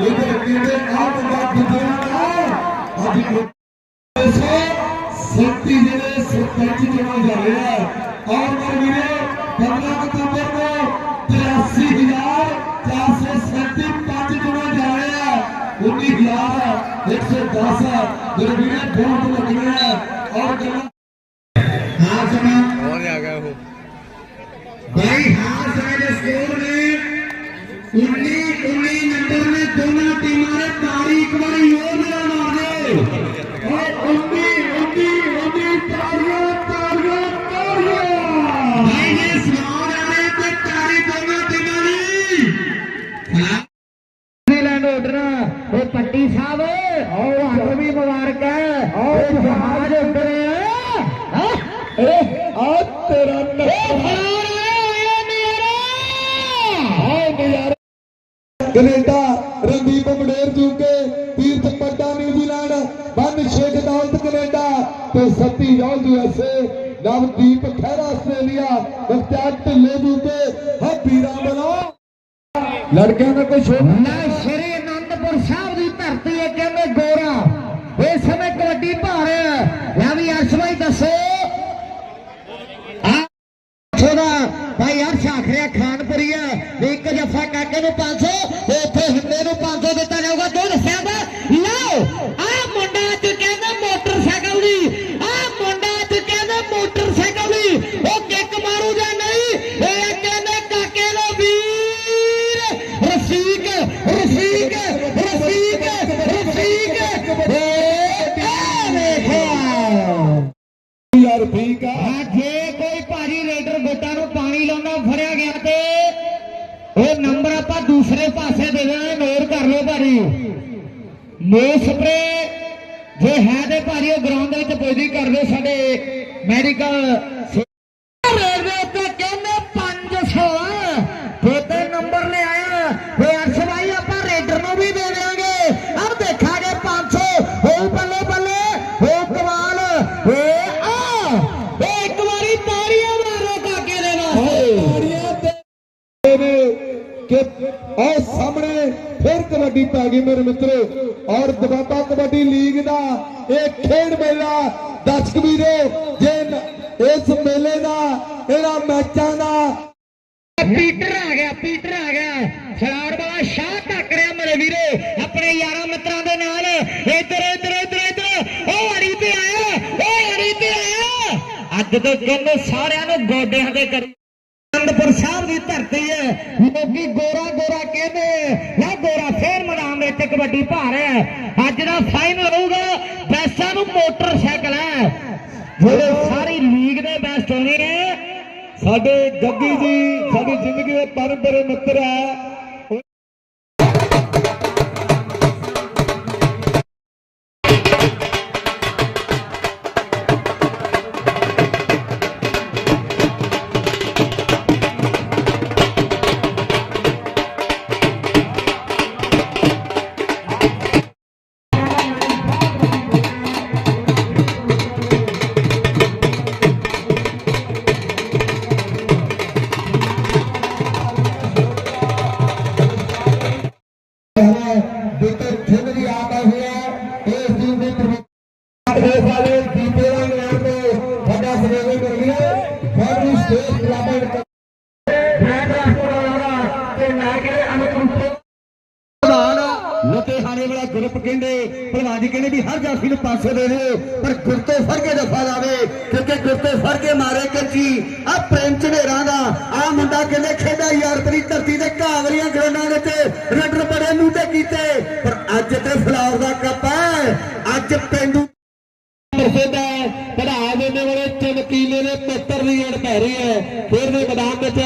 लेकिन कितने आप बात बताना है अभी कुछ से सत्ती जिले सत्ती जिले में जा रहे हैं और मर गए पंद्रह के तौर पे त्रासी दिनार चार से सत्ती पांच जिले में जा रहे हैं उन्हीं दिनार एक से दस दिन बिना भूल तो लग रहे हैं और हाँ समय और आ गया हूँ भाई हाँ समय स्कोर में उन्हीं उन्हीं नंबर में ਨੰਬਰ ਨੇ ਦੋਨਾਂ ਟੀਮਾਂ ਨੇ ਭਾਈ ਅਰਸ਼ ਖਾਨਪੁਰੀਆ। ਵੀ ਇੱਕ ਜੱਫਾ ਕਾਕੇ ਨੂੰ 500 ਕਿ ਉਹ ਸਾਹਮਣੇ ਫਿਰ ਕਬੱਡੀ ਪੈ ਗਈ ਮੇਰੇ ਮਿੱਤਰੋ। ਔਰ ਦਬਾਬਾ ਕਬੱਡੀ ਲੀਗ ਦਾ ਇਹ ਖੇਡ ਮੇਲਾ ਦਰਸ਼ਕ ਵੀਰੋ, ਜੇ ਇਸ ਮੇਲੇ ਦਾ, ਇਹਨਾਂ ਮੈਚਾਂ ਦਾ ਪੀਟਰ ਆ ਗਿਆ, ਪੀਟਰ ਆ ਗਿਆ। ਖਿਲਾੜ ਵਾਲਾ ਸ਼ਾਹ ਟੱਕ ਰਿਹਾ ਮੇਰੇ ਵੀਰੋ, ਆਪਣੇ ਯਾਰਾਂ ਮਿੱਤਰਾਂ ਦੇ ਨਾਲ। ਇੱਧਰ, ਇਧਰ ਇਧਰ, ਇੱਧਰ। ਉਹ ਅੜੀ ਤੇ ਆਇਆ, ਉਹ ਅੜੀ ਤੇ ਆਇਆ। ਅੱਜ ਤੇ ਕਹਿੰਦੇ ਸਾਰਿਆਂ ਨੂੰ ਗੋਡਿਆਂ ਦੇ ਕਰੀ ਅਨੰਦਪੁਰ ਸਾਹਿਬ ਦੀ ਧਰਤੀ ਹੈ ਲੋਕੀ ਗੋਰਾ ਗੋਰਾ ਕਹਿੰਦੇ ਨਾ ਗੋਰਾ, ਫੇਰ ਮੈਦਾਨ ਵਿੱਚ ਕਬੱਡੀ ਭਾਰ ਹੈ ਅੱਜ ਦਾ ਫਾਈਨਲ ਹੋਊਗਾ। ਬੈਸਾਂ ਨੂੰ ਮੋਟਰਸਾਈਕਲ ਹੈ ਜਿਹੜੇ ਸਾਰੀ ਲੀਗ ਦੇ ਬੈਸਟ ਹੋਣੇ ਸਾਡੇ ਜੱਗੀ ਜੀ, ਸਾਡੀ ਜ਼ਿੰਦਗੀ ਦੇ ਪਰਮ ਪਿਆਰੇ ਮਿੱਤਰ ਹੈ ਪਰ ਫਲਾਵਰ ਦਾ ਕੱਪ ਹੈ। ਅੱਜ ਪਿੰਡੂ ਪ੍ਰਸਿੱਧ ਹੈ ਪੜਾ ਦੇਣੇ ਵਾਲੇ ਚਮਕੀਲੇ ਦੇ ਪੁੱਤਰ ਦੀ ਏੜ ਪੈ ਰਹੀ ਹੈ। ਖੇਡ ਦੇ ਮੈਦਾਨ ਵਿੱਚ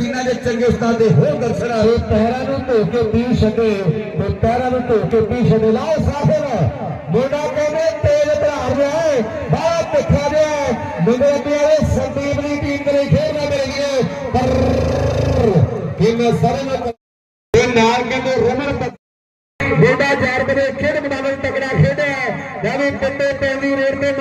ਮੇਰ ਦੇ ਚੰਗੇ ਉਸਤਾਦ ਦੇ ਹੋਰ ਦਰਸ਼ਨ ਆਏ ਪੈਰਾਂ ਨੂੰ ਧੋ ਕੇ ਪੀ ਛੱਡੇ ਤੇ ਪੈਰਾਂ ਨੂੰ ਧੋ ਕੇ ਪੀ ਛੱਡੇ। ਲਾਓ ਸਾਹਿਬ ਮੁੰਡਾ ਕਹਿੰਦੇ ਤੇਲ ਭਰਾ ਰਿਹਾ ਹੈ ਬਾਹਰ ਤਿੱਖਾ ਰਿਹਾ ਮੁੰਡੇ ਪਿਆਰੇ ਸੰਦੀਪ ਦੀ ਟੀਮ ਦੇ ਲਈ ਖੇਡਣਾ ਮੇਰੇ ਵੀਰੇ ਪਰ ਕਿੰਨੇ ਸਾਰੇ ਨਾਲ ਇਹ ਨਾਲ ਕਹਿੰਦੇ, ਰਮਨ ਮੁੰਡਾ ਚਾਰ ਵਜੇ ਖੇਡ ਮੈਦਾਨ ਤਕੜਾ ਖੇਡਿਆ। ਜਾਨੀ ਪਿੰਡੇ ਪੈਂਦੀ ਰੋਡ ਤੇ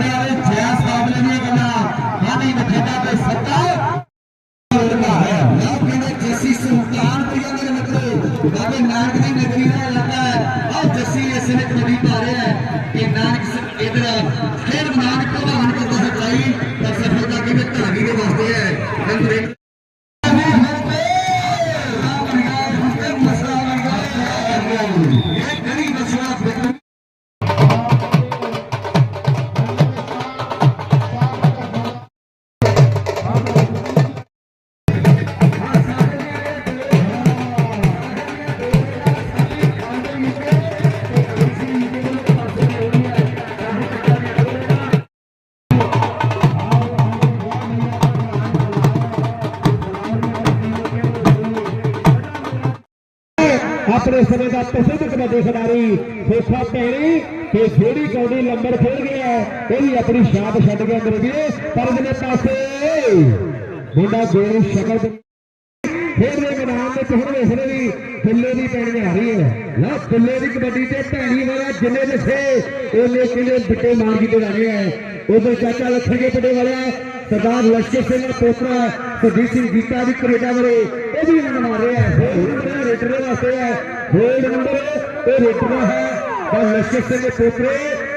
ਤੇ ਆਪਣੇ ਦਾ ਪ੍ਰਸਿੱਧ ਕਬੱਡੀ ਖਿਡਾਰੀ ਖੋਖਾ ਪੈਣੀ ਤੇ ਜਿਹੜੀ ਕੌਡੀ ਲੰਬਰ ਖੇਡ ਗਿਆ ਇਹ ਵੀ ਆਪਣੀ ਸ਼ਾਟ ਛੱਡ ਗਿਆ ਮੇਰੇ ਪਰ ਇਹਦੇ ਪਾਸੇ ਮੁੰਡਾ ਗੋਲ ਸ਼ਕਲ ਖੇਡ ਦੇ ਮੈਦਾਨ ਵਿੱਚ ਹੁਣ ਵੇਖਦੇ ਵੀ ਪਿੱਲੇ ਦੀ ਪੈਣੀ ਆ ਰਹੀ ਹੈ। ਲਾ ਪਿੱਲੇ ਦੀ ਕਬੱਡੀ ਤੇ ਭੈਣੀ ਵਾਲਾ ਜਿੰਨੇ ਲਿਖੇ ਉਹਨੇ ਕਿਲੇ ਬਿੱਟੇ ਮਾਰ ਕੇ ਲਾਣੇ ਹੈ। ਉਧਰ ਚਾਚਾ ਲੱਖਣਗੇ ਪਿੱਟੇ ਵਾਲਾ ਸਰਦਾਰ ਲਸ਼ਕਰ ਸਿੰਘ ਦਾ ਪੋਤਰਾ ਸੁਦੀਪ ਸਿੰਘ ਜੀਤਾ ਦੀ ਕੈਨੇਡਾ ਵਾਲੇ ਇਹ ਵੀ ਰਨ ਮਾਰ ਰਿਹਾ ਹੈ। ਇਹ ਵਾਸਤੇ ਹੈ। ਗੋਲਡ ਨੰਬਰ ਇਹ ਰੇਟਰ ਹੈ। ਤਾਂ ਲਸ਼ਕਰ ਸਿੰਘ ਪੋਤਰੇ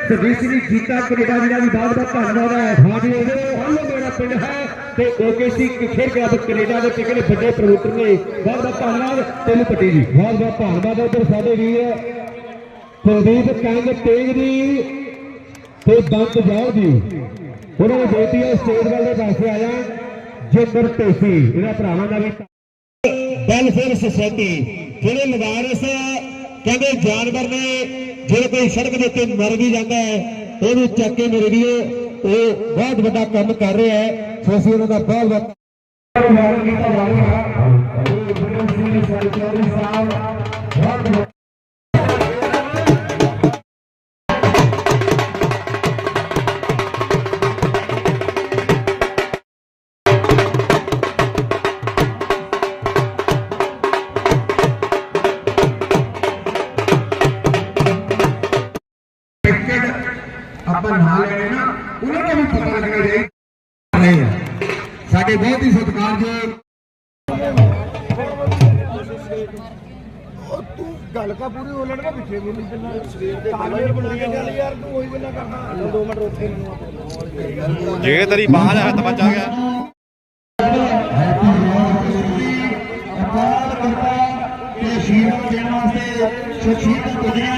ਸੁਦੀਪ ਸਿੰਘ ਜੀਤਾ ਕੈਨੇਡਾ ਜਿਹੜਾ ਵੀ ਬਹੁਤ ਬਹੁਤ ਧੰਨਵਾਦ ਹੈ। ਸਾਡੀ ਇਹਦੇ ਹੱਲ ਮੇਰਾ ਪਿੰਡ ਹੈ ਤੇ ਓਕੇਸੀ ਖੇਡ ਕਲੱਬ ਕੈਨੇਡਾ ਦੇ ਟਿਕਟ ਵੱਡੇ ਪ੍ਰਮੋਟਰ ਨੇ। ਬਹੁਤ ਬਹੁਤ ਧੰਨਵਾਦ ਤੈਨੂੰ ਪੱਟੀ ਜੀ। ਬਹੁਤ ਬਹੁਤ ਧੰਨਵਾਦ ਉਧਰ ਸਾਡੇ ਵੀਰ ਕੁਲਦੀਪ ਕੰਗ ਤੇਗ ਜੀ ਤੇ ਬੰਤ ਜਾਓ ਜੀ। ਉਹਨਾਂ ਦੀ ਬੇਟੀ ਹੈ ਸਟੇਟ ਵੱਲ ਦੇ ਪਾਸੇ ਆਇਆ ਜਿੰਦਰ ਢੇਸੀ ਇਹਨਾਂ ਭਰਾਵਾਂ ਦਾ ਵੀ ਵੈਲਫੇਅਰ ਸੁਸਾਇਟੀ ਜਿਹੜੇ ਲਵਾਰਸ ਕਹਿੰਦੇ ਜਾਨਵਰ ਨੇ ਜਿਹੜੇ ਕੋਈ ਸੜਕ ਦੇ ਉੱਤੇ ਮਰ ਵੀ ਜਾਂਦਾ ਹੈ ਉਹਨੂੰ ਚੱਕ ਕੇ ਮੇਰੇ ਵੀਰੋ ਉਹ ਬਹੁਤ ਵੱਡਾ ਕੰਮ ਕਰ ਰਿਹਾ ਹੈ। ਸੋ ਅਸੀਂ ਉਹਨਾਂ ਦਾ ਬਹੁਤ ਬਹੁਤ ਕੀਤਾ ਜਾ ਰਿਹਾ ਹੈ ਉਹ ਬਿਲਕੁਲ ਸਿੰਘ ਸਰਕਾਰੀ ਸਾਹਿਬ ਬਹੁਤ ਗੱਲ ਕਾ ਪੂਰੀ ਹੋ ਲੈਣ ਦਾ ਪਿੱਛੇ ਬੋਲੀ ਜੰਨਾ ਸਵੇਰ ਦੇ ਤਾਲਮੇਲ ਬਣਾ ਕੇ ਚੱਲ ਯਾਰ ਤੂੰ ਉਹੀ ਗੱਲਾਂ ਕਰਦਾ। 2 ਮਿੰਟ ਰੋਕੇ ਮੈਨੂੰ ਜੇ ਤੇਰੀ ਬਾਹ ਦਾ ਹੱਥ ਬਚ ਆ ਗਿਆ। ਅਪਾਰ ਕਰਤਾ ਤੇ ਸ਼ਹੀਦ ਦੇਣ ਵਾਸਤੇ ਸ਼ਹੀਦ ਪੁੱਜਿਆ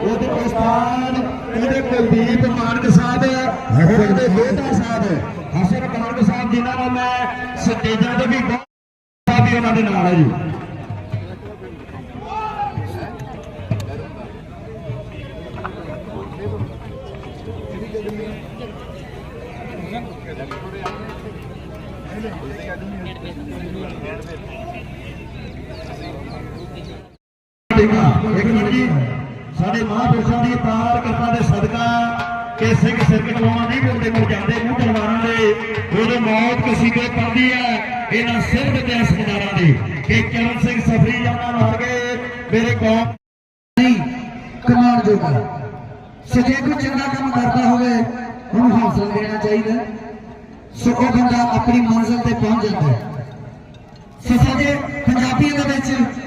ਉਹਦੇ ਉਸਤਾਦ ਉਹਦੇ ਕੁਲਦੀਪ ਮਾਨਕ ਸਾਹਿਬ ਉਹਦੇ ਬੇਟਾ ਸਾਹਿਬ ਹਸਨ ਮਾਨਕ ਸਾਹਿਬ ਜਿਨ੍ਹਾਂ ਨੂੰ ਮੈਂ ਸਟੇਜਾਂ ਤੇ ਵੀ ਬਹੁਤ ਉਹਨਾਂ ਦੇ ਨਾਲ ਹੈ ਜੀ। ਸਾਡੇ ਮਹਾਂਪੁਰਸ਼ਾਂ ਦੀ ਪਾਰ ਕਿਰਪਾ ਦੇ ਸਦਕਾ ਕਿ ਸਿੰਘ ਸਿਰ ਕਟਵਾਉਣਾ ਨਹੀਂ ਬੋਲਦੇ ਮੁੜ ਜਾਂਦੇ ਮੂੰਹ ਤਲਵਾਰਾਂ ਦੇ ਉਦੋਂ ਮੌਤ ਕਿਸੇ ਦੇ ਪੈਂਦੀ ਹੈ ਇਹਨਾਂ ਸਿਰਫ ਤੇ ਹਸਪਤਾਲਾਂ ਦੀ। ਕਿ ਚਰਨ ਸਿੰਘ ਸਫਰੀ ਜਮਨਾ ਮਾਰ ਗਏ, ਮੇਰੇ ਕੌਮ ਨਹੀਂ ਕਮਾਲ ਜੋਗਾ। ਸੋ ਜੇ ਕੋਈ ਚੰਗਾ ਕੰਮ ਕਰਦਾ ਹੋਵੇ, ਉਹਨੂੰ ਹੌਸਲਾ ਦੇਣਾ ਚਾਹੀਦਾ। ਸੋ ਉਹ ਬੰਦਾ ਆਪਣੀ ਮੰਜ਼ਿਲ ਤੇ ਪਹੁੰਚ ਜਾਂਦਾ ਹੈ। ਸੋ ਸਾਡੇ ਪੰਜਾਬੀਆਂ ਦੇ ਵਿੱਚ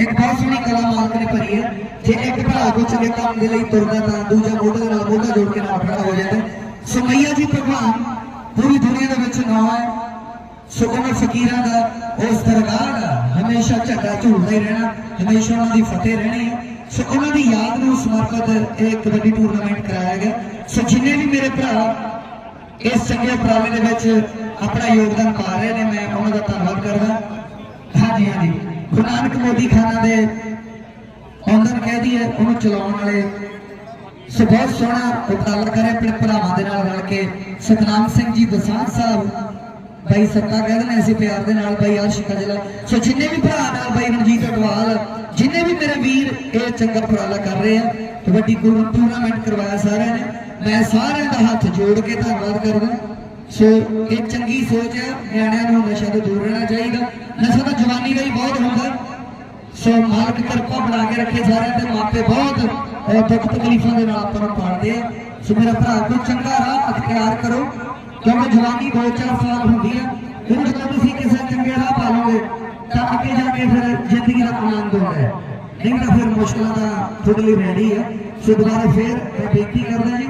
ਇੱਕ ਬਹੁਤ ਸੋਹਣੀ ਕਲਾ ਮਾਲਕ ਨੇ ਭਰੀ ਹੈ, ਜੇ ਇੱਕ ਭਰਾ ਕੋਈ ਚੰਗੇ ਕੰਮ ਦੇ ਲਈ ਤੁਰਦਾ ਤਾਂ ਦੂਜਾ ਮੋਢੇ ਨਾਲ ਮੋਢਾ ਜੋੜ ਕੇ ਨਾਲ ਖੜਾ ਹੋ ਜਾਂਦਾ ਹੈ। ਸੋ ਜੀ ਭਗਵਾਨ ਪੂਰੀ ਦੁਨੀਆ ਦੇ ਵਿੱਚ ਨਾਮ ਹੈ। ਸੋ ਉਹਨਾਂ ਫਕੀਰਾਂ ਦਾ ਉਸ ਦਰਗਾਹ ਦਾ ਹਮੇਸ਼ਾ ਝੰਡਾ ਝੂਲਦਾ ਹੀ ਰਹਿਣਾ, ਹਮੇਸ਼ਾ ਉਹਨਾਂ ਦੀ ਫਤਿਹ ਰਹਿਣੀ ਹੈ। ਸੋ ਉਹਨਾਂ ਦੀ ਯਾਦ ਨੂੰ ਸਮਰਪਿਤ ਇਹ ਕਬੱਡੀ ਟੂਰਨਾਮੈਂਟ ਕਰਾਇਆ ਗਿਆ। ਸੋ ਜਿੰਨੇ ਵੀ ਮੇਰੇ ਭਰਾ ਇਸ ਚੰਗੇ ਉਪਰਾਲੇ ਦੇ ਵਿੱਚ ਆਪਣਾ ਯੋਗਦਾਨ ਪਾ ਰਹੇ ਨੇ, ਮੈਂ ਉਹਨਾਂ ਦਾ ਧੰਨਵਾਦ ਕਰਦਾ। ਹਾਂਜੀ ਹਾਂਜੀ। ਗੁਰੂ ਨਾਨਕ ਮੋਦੀ ਖਾਨਾ ਦੇ ਆਮਦਨ ਕਹਿ ਦਈਏ, ਉਹਨੂੰ ਚਲਾਉਣ ਵਾਲੇ ਸੋ ਬਹੁਤ ਸੋਹਣਾ ਉਪਰਾਲਾ ਕਰੇ ਆਪਣੇ ਭਰਾਵਾਂ ਦੇ ਨਾਲ ਰਲ ਕੇ। ਸਤਨਾਮ ਸਿੰਘ ਜੀ ਦਸਾਂਝ ਸਾਹਿਬ, ਬਾਈ ਸੱਤਾ ਕਹਿੰਦੇ ਨੇ ਅਸੀਂ ਪਿਆਰ ਦੇ ਨਾਲ, ਬਾਈ ਅਰਸ਼ ਕਜਲਾ ਸੋ ਜਿੰਨੇ ਵੀ ਭਰਾ ਨਾਲ ਬਾਈ ਰਣਜੀਤ ਅਟਵਾਲ ਜਿੰਨੇ ਵੀ ਮੇਰੇ ਵੀਰ, ਇਹ ਚੰਗਾ ਉਪਰਾਲਾ ਕਰ ਰਹੇ ਆ। ਕਬੱਡੀ ਗੁਰੂ ਟੂਰਨਾਮੈਂਟ ਕਰਵਾਇਆ ਸਾਰਿਆਂ ਨੇ। ਮੈਂ ਸਾਰਿਆਂ ਦਾ ਹੱਥ ਜੋੜ ਕੇ ਧੰਨਵਾਦ ਕਰਦਾ। ਸੋ ਇਹ ਚੰਗੀ ਸੋਚ ਹੈ, ਨਿਆਣਿਆਂ ਨੂੰ ਨਸ਼ਾ ਤੋਂ ਦੂਰ ਰਹਿਣਾ ਚਾਹੀਦਾ। ਨਸ਼ਾ ਤਾਂ ਜਵਾਨੀ ਦਾ ਬਹੁਤ ਹੁੰਦਾ ਸੋ ਮਾਲਕ ਕਿਰਪਾ ਬਣਾ ਕੇ ਰੱਖੇ ਸਾਰਿਆਂ ਦੇ ਮਾਪੇ ਬਹੁਤ ਦੁੱਖ ਤਕਲੀਫਾਂ ਦੇ ਨਾਲ ਆਪਾਂ ਨੂੰ ਪਾਲਦੇ ਆ। ਸੋ ਮੇਰਾ ਭਰਾ ਕੋਈ ਚੰਗਾ ਰਾਹ ਅਖਤਿਆਰ ਕਰੋ, ਕਿਉਂਕਿ ਜਵਾਨੀ ਦੋ ਚਾਰ ਸਾਲ ਹੁੰਦੀ ਹੈ। ਇਹਨੂੰ ਜਦੋਂ ਤੁਸੀਂ ਕਿਸੇ ਚੰਗੇ ਰਾਹ ਪਾਲੋਗੇ, ਤਾਂ ਅੱਗੇ ਜਾ ਕੇ ਫਿਰ ਜ਼ਿੰਦਗੀ ਦਾ ਆਨੰਦ ਹੁੰਦਾ ਹੈ। ਨਹੀਂ ਤਾਂ ਫਿਰ ਮੁਸ਼ਕਲਾਂ ਦਾ ਤੁਹਾਡੇ ਲਈ ਰੈਡੀ ਹੈ ਸੋ ਦੁਬਾਰਾ ਫਿਰ ਮੈਂ ਬੇਨਤੀ ਕਰਦਾ ਜੀ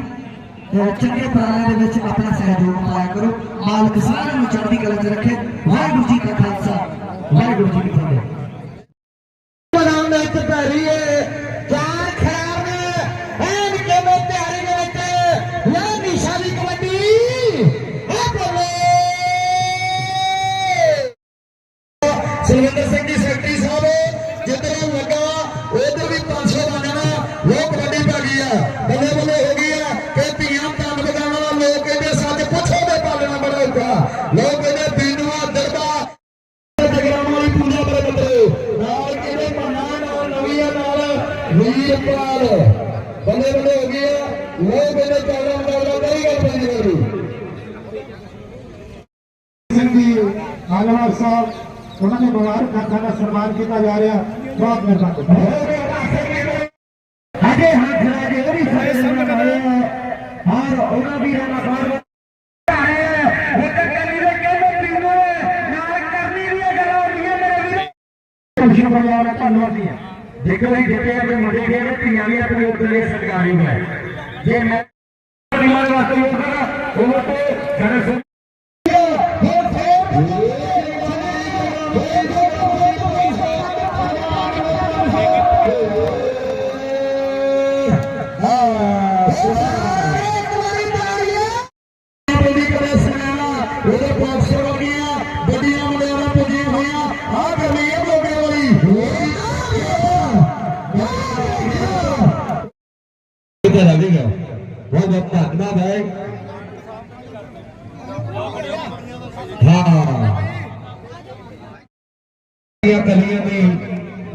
ਚੰਗੇ ਪ੍ਰਾਣਾਂ ਦੇ ਵਿੱਚ ਆਪਣਾ ਸਹਿਯੋਗ ਪਾਇਆ ਕਰੋ। ਮਾਲਕ ਸਾਰਿਆਂ ਨੂੰ ਚੜ੍ਹਦੀ ਕਲਾ 'ਚ ਰੱਖੇ। ਵਾਹਿਗੁਰੂ ਜੀ ਕਾ ਖਾਲਸਾ। ਵਾਹਿਗੁਰੂ ਜੀ ਕੀ ਫਤਿਹ। ਜੇਕਰ ਅਸੀਂ ਜਿੱਤੇ ਆਪਣੇ ਮੁੰਡੇ ਗਏ ਨੇ ਧੀਆਂ ਵੀ ਆਪਣੇ ਉੱਤੇ ਸਰਕਾਰੀ ਹੈ ਜੇ ਮੈਂ ਪਰਿਵਾਰ ਵਾਸਤੇ ਯੋਗ ਉਹ ਤੇ ਗਣੇਸ਼ ਕਿਤੇ ਰਹਿ ਗਿਆ ਬਹੁਤ ਬਹੁਤ ਧੰਨਵਾਦ ਹੈ। ਹਾਂ। ਕਲੀਆਂ ਦੇ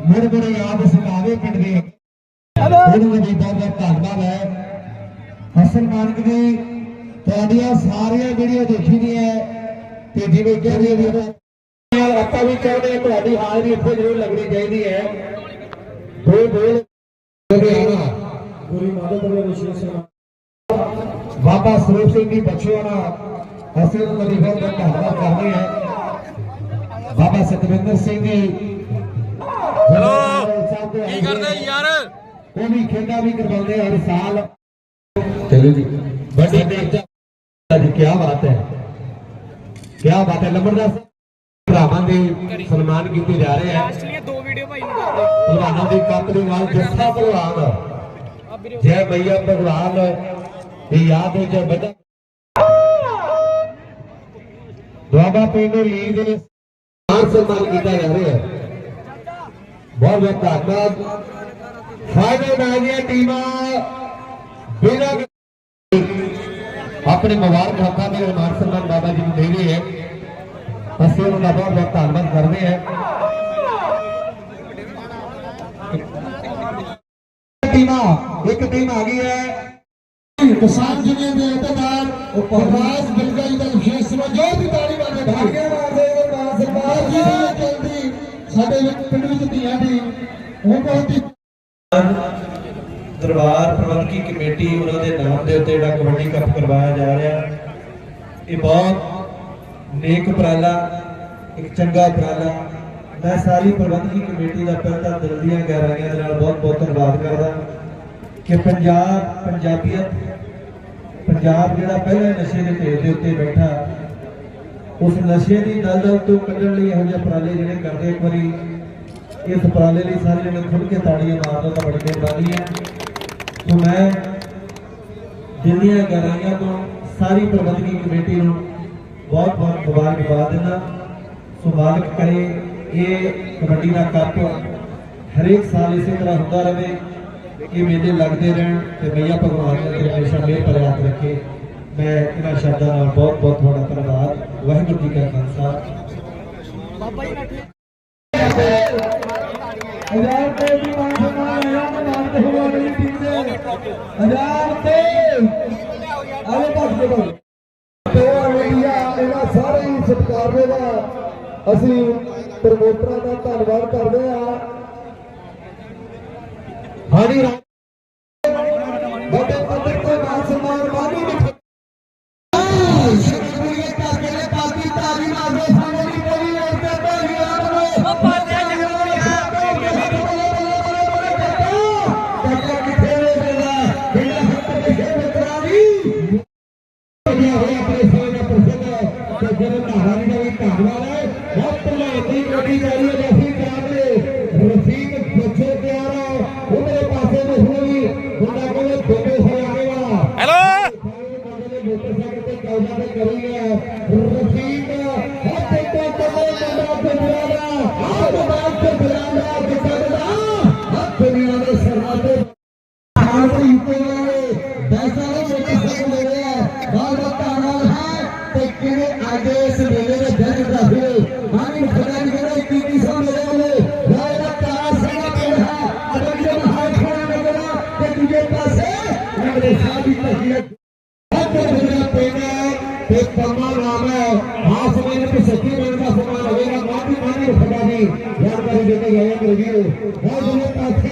ਮੁੜ ਮੁੜ ਯਾਦ ਸਤਾਵੇ ਪਿੰਡ ਦੇ ਉਹਨੂੰ ਵੀ ਬਹੁਤ ਬਹੁਤ ਧੰਨਵਾਦ ਹੈ। ਹਸਨ ਮਾਨਕ ਜੀ, ਤੁਹਾਡੀਆਂ ਸਾਰੀਆਂ ਜਿਹੜੀਆਂ ਦੇਖੀ ਦੀਆਂ ਤੇ ਜਿਵੇਂ ਕਹਿੰਦੇ ਵੀ ਆਪਾਂ ਵੀ ਚਾਹੁੰਦੇ ਹਾਂ ਤੁਹਾਡੀ ਹਾਜ਼ਰੀ ਇੱਥੇ ਜ਼ਰੂਰ ਲੱਗਣੀ ਚਾਹੀਦੀ ਹੈ। ਦੋ ਬੋਲ ਲੁਧਿਆਣਾ ਗੁਰੂ ਮਾਤਾ ਦੇ ਵਿਸ਼ੇਸ਼ ਬਾਬਾ ਸਰੂਪ ਸਿੰਘ ਜੀ ਬਖਸ਼ਵਾਣਾ ਅਸੀਂ ਉਹਨਾਂ ਦੀ ਬਹੁਤ ਬਹੁਤ ਧੰਨਵਾਦ ਕਰਦੇ ਹਾਂ। ਬਾਬਾ ਸਤਵਿੰਦਰ ਸਿੰਘ ਜੀ। ਹੈਲੋ ਕੀ ਕਰਦੇ ਯਾਰ? ਉਹ ਵੀ ਖੇਡਾਂ ਵੀ ਕਰਵਾਉਂਦੇ ਹਰ ਸਾਲ। ਚਲੋ ਜੀ। ਵੱਡੀ ਦੇਖਦਾ ਜੀ ਕੀ ਬਾਤ ਹੈ। ਕੀ ਬਾਤ ਹੈ। ਲੰਬੜਦਾਰ ਭਰਾਵਾਂ ਦੇ ਸਨਮਾਨ ਕੀਤੇ ਜਾ ਰਹੇ ਆ। ਦੋ ਵੀਡੀਓ ਭਾਈ ਨੂੰ ਕਰਦੇ ਭਲਵਾਨਾਂ ਦੀ ਕੱਪ ਦੇ ਨਾਲ ਜੱਸਾ ਭਲਵਾਨ। ਜੈ ਭਈਆ ਭਗਵਾਨ ਦੀ ਯਾਦ ਵਿੱਚ ਬਦਾ ਦੁਆਬਾ ਪਿੰਡ ਲੀਗ ਦੇ ਮਾਨ ਸਨਮਾਨ ਕੀਤਾ ਜਾ ਰਿਹਾ ਹੈ। ਬਹੁਤ ਬਹੁਤ ਧੰਨਵਾਦ। ਫਾਈਨਲ ਮੈਚ ਦੀਆਂ ਟੀਮਾਂ ਬਿਨਾਂ ਆਪਣੇ ਮੁਬਾਰਕ ਹੱਥਾਂ ਦੇ ਮਾਨ ਸਨਮਾਨ ਬਾਬਾ ਜੀ ਨੂੰ ਦੇ ਰਹੇ ਹੈ ਅਸੀਂ ਉਹਨਾਂ ਦਾ ਬਹੁਤ ਬਹੁਤ ਧੰਨਵਾਦ ਕਰਦੇ ਹਾਂ। ਟੀਮਾਂ ਇੱਕ ਟੀਮ ਆ ਗਈ ਹੈ। ਕਿਸਾਨ ਯੂਨੀਅਨ ਦੇ ਅਹੁਦੇਦਾਰ ਪ੍ਰਵਾਸ ਬਿਰਗਾ ਜੀ ਦਾ ਵਿਸ਼ੇਸ਼ ਸਨਮਾਨ ਜੋ ਵੀ ਤਾੜੀ ਮਾਰਦੇ ਭਾਗੇ ਮਾਰਦੇ ਪ੍ਰਵਾਸ ਸਰਕਾਰ ਜੀ ਦੀ ਚਲਦੀ ਸਾਡੇ ਵਿੱਚ ਪਿੰਡ ਵਿੱਚ ਧੀਆਂ ਦੀ ਉਹ ਬਹੁਤ ਹੀ ਦਰਬਾਰ ਪ੍ਰਬੰਧਕੀ ਕਮੇਟੀ ਉਹਨਾਂ ਦੇ ਨਾਮ ਦੇ ਉੱਤੇ ਜਿਹੜਾ ਕਬੱਡੀ ਕੱਪ ਕਰਵਾਇਆ ਜਾ ਰਿਹਾ। ਇਹ ਬਹੁਤ ਨੇਕ ਉਪਰਾਲਾ ਇੱਕ ਚੰਗਾ ਉਪਰਾਲਾ। ਮੈਂ ਸਾਰੀ ਪ੍ਰਬੰਧਕੀ ਕਮੇਟੀ ਦਾ ਪਹਿਲਾਂ ਦਿਲ ਦੀਆਂ ਗਹਿਰਾਈਆਂ ਦੇ ਨਾਲ ਬਹੁਤ ਬਹੁਤ ਧੰਨਵਾਦ ਕਰਦਾ। ਕਿ ਪੰਜਾਬ, ਪੰਜਾਬੀਅਤ, ਪੰਜਾਬ ਜਿਹੜਾ ਪਹਿਲੇ ਨਸ਼ੇ ਦੇ ਭੇਦ ਦੇ ਉੱਤੇ ਬੈਠਾ, ਉਸ ਨਸ਼ੇ ਦੀ ਦਲਦਲ ਤੋਂ ਕੱਢਣ ਲਈ ਇਹੋ ਜਿਹੇ ਪ੍ਰਾਲੇ ਜਿਹੜੇ ਕਰਦੇ ਇੱਕ ਵਾਰੀ ਇਸ ਪ੍ਰਾਲੇ ਲਈ ਸਾਰੇ ਜਿਹੜੇ ਖੁੱਲ ਕੇ ਤਾੜੀਆਂ ਮਾਰਦਾ ਤਾਂ ਬੜੀ ਮਿਹਰਬਾਨੀ ਹੈ। ਸੋ ਮੈਂ ਜਿੰਨੀਆਂ ਗਰਾਈਆਂ ਤੋਂ ਸਾਰੀ ਪ੍ਰਬੰਧਕੀ ਕਮੇਟੀ ਨੂੰ ਬਹੁਤ ਬਹੁਤ ਮੁਬਾਰਕਬਾਦ ਦਿੰਦਾ। ਸੋ ਮਾਲਕ ਕਰੇ, ਇਹ ਕਬੱਡੀ ਦਾ ਕੱਪ ਹਰੇਕ ਸਾਲ ਇਸੇ ਤਰ੍ਹਾਂ ਹੁੰਦਾ ਰਹੇ। ਇਹ ਮੇਲੇ ਲੱਗਦੇ ਰਹਿਣ ਤੇ ਮਈਆ ਭਗਵਾਨ ਨੇ ਹਮੇਸ਼ਾ ਮੇਰੇ ਪਰ ਯਾਦ ਰੱਖੇ। ਮੈਂ ਇਹਨਾਂ ਸ਼ਬਦਾਂ ਨਾਲ ਬਹੁਤ ਬਹੁਤ ਤੁਹਾਡਾ ਧੰਨਵਾਦ। ਵਾਹਿਗੁਰੂ ਜੀ ਕਾ ਖਾਲਸਾ। ਇਹਨਾਂ ਸਾਰੇ ਸਤਿਕਾਰ ਦਾ ਅਸੀਂ ਪ੍ਰਮੋਟਰਾਂ ਦਾ ਧੰਨਵਾਦ ਕਰਦੇ ਆ ਹਰੀ یار کا ہی دیتے گئے ہیں۔ کوئی بھی ہے۔ بہت زیادہ پاس ہے۔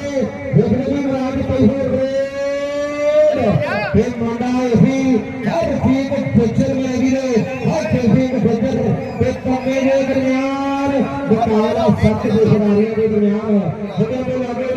ये मुंडा ही हर फीक बच्चर में गिरे हर फीक बच्चर के कमे के दरमियान बकायदा सख्त दुश्मनियों के दरमियान है जगह पे लगे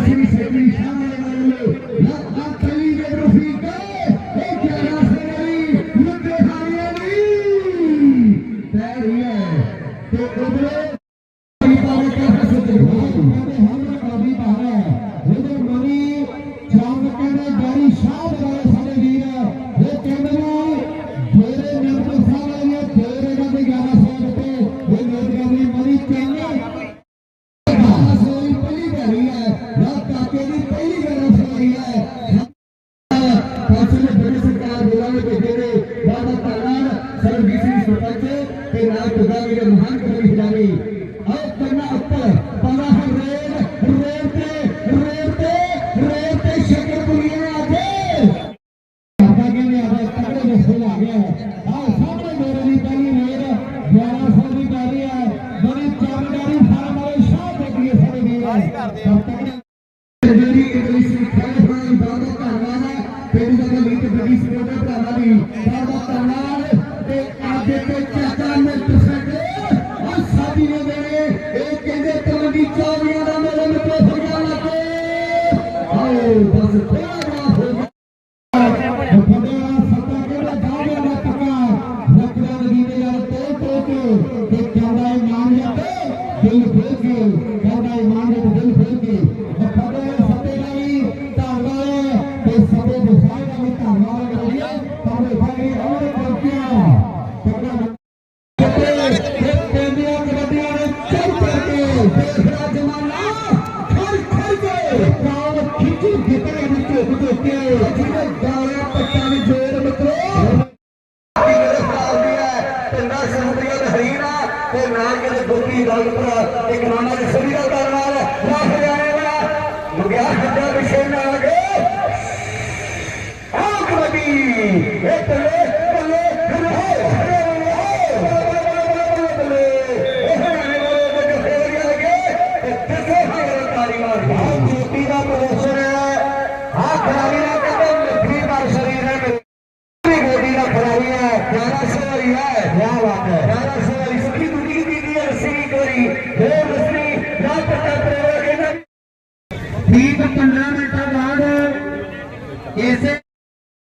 पाकिस्तान में दुश्मन और ਗੁੱਪੀ ਗਲਪਰਾ ਇੱਕ ਨਾਨਾ ਦੇ ਸਰੀ ਦਾ ਕਰਨਾਲ ਲੱਖ ਜਾਣੇ ਵਾਲਾ ਮੁਗਿਆ ਹੱਡਾ ਵਿਸ਼ੇ ਨਾਲ ਗਏ ਆ ਕਬੱਡੀ ਇਹ ਤਲੇ ਤਲੇ ਰਹੋ ਤਲੇ ਇਹ ਨਾਨੇ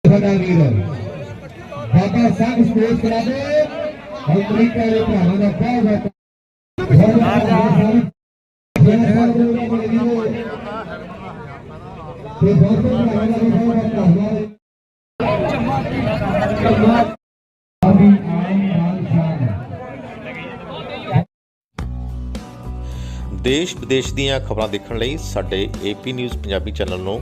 ਸਾਡਾ ਵੀਰ। ਬਾਬਾ ਸਾਹਿਬ ਸਟੇਜ ਕਰਾ ਦੇ ਅਮਰੀਕਾ ਦੇ ਭਰਾਵਾਂ ਦਾ ਬਹੁਤ ਬਹੁਤ ਤੇ ਬਹੁਤ ਬਹੁਤ ਭਰਾਵਾਂ ਦਾ ਵੀ ਬਹੁਤ ਬਹੁਤ ਧੰਨਵਾਦ ਅਭੀ ਆਏ ਨਾਲ ਸ਼ਾਨ ਦੇਸ਼ ਵਿਦੇਸ਼ ਦੀਆਂ ਖਬਰਾਂ ਦੇਖਣ ਲਈ ਸਾਡੇ ਏਪੀ ਨਿਊਜ਼ ਪੰਜਾਬੀ ਚੈਨਲ ਨੂੰ